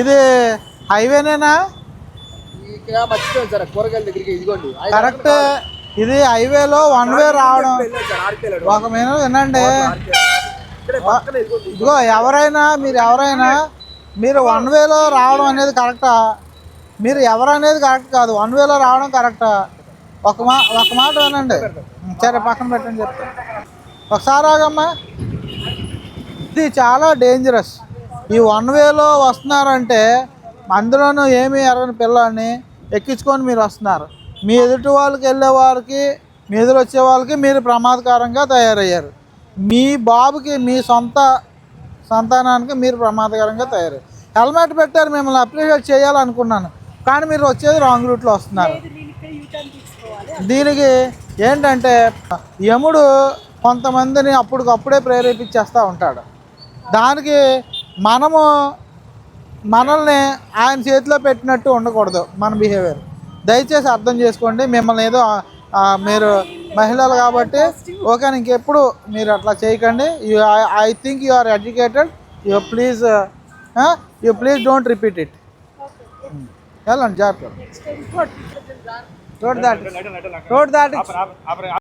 ఇది హైవేనేనా? కరెక్ట్. ఇది హైవేలో వన్ వే రావడం. ఒక మీద వినండి. ఇదిగో ఎవరైనా మీరు ఎవరైనా మీరు వన్ వేలో రావడం అనేది కరెక్టా? మీరు ఎవరు అనేది కరెక్ట్ కాదు. వన్ వేలో రావడం కరెక్టా? ఒక మా ఒక మాట వినండి. సరే పక్కన పెట్టండి చెప్తా. ఒకసారి ఆగమ్మా. ఇది చాలా డేంజరస్ ఈ వన్ వేలో వస్తున్నారంటే అందులోనూ ఏమీ ఎరగని పిల్లల్ని ఎక్కించుకొని మీరు వస్తున్నారు. మీ ఎదుటి వాళ్ళకి వెళ్ళే వారికి మీ ఎదురు వచ్చే వాళ్ళకి మీరు ప్రమాదకరంగా తయారయ్యారు. మీ బాబుకి మీ సొంత సంతానానికి మీరు ప్రమాదకరంగా తయారు హెల్మెట్ పెట్టారు మిమ్మల్ని అప్రిషియేట్ చేయాలనుకున్నాను కానీ మీరు వచ్చేది రాంగ్ రూట్లో వస్తున్నారు. దీనికి ఏంటంటే యముడు కొంతమందిని అప్పటికప్పుడే ప్రేరేపించేస్తూ ఉంటాడు. దానికి మనము మనల్ని ఆయన చేతిలో పెట్టినట్టు ఉండకూడదు మన బిహేవియర్ దయచేసి అర్థం చేసుకోండి మిమ్మల్ని ఏదో మీరు మహిళలు కాబట్టి ఓకే ఇంకెప్పుడు మీరు అట్లా చేయకండి. You I think you are educated you please you please don't repeat it వెళ్ళండి జాగ్రత్త రోడ్ దాటి రోడ్ దాటి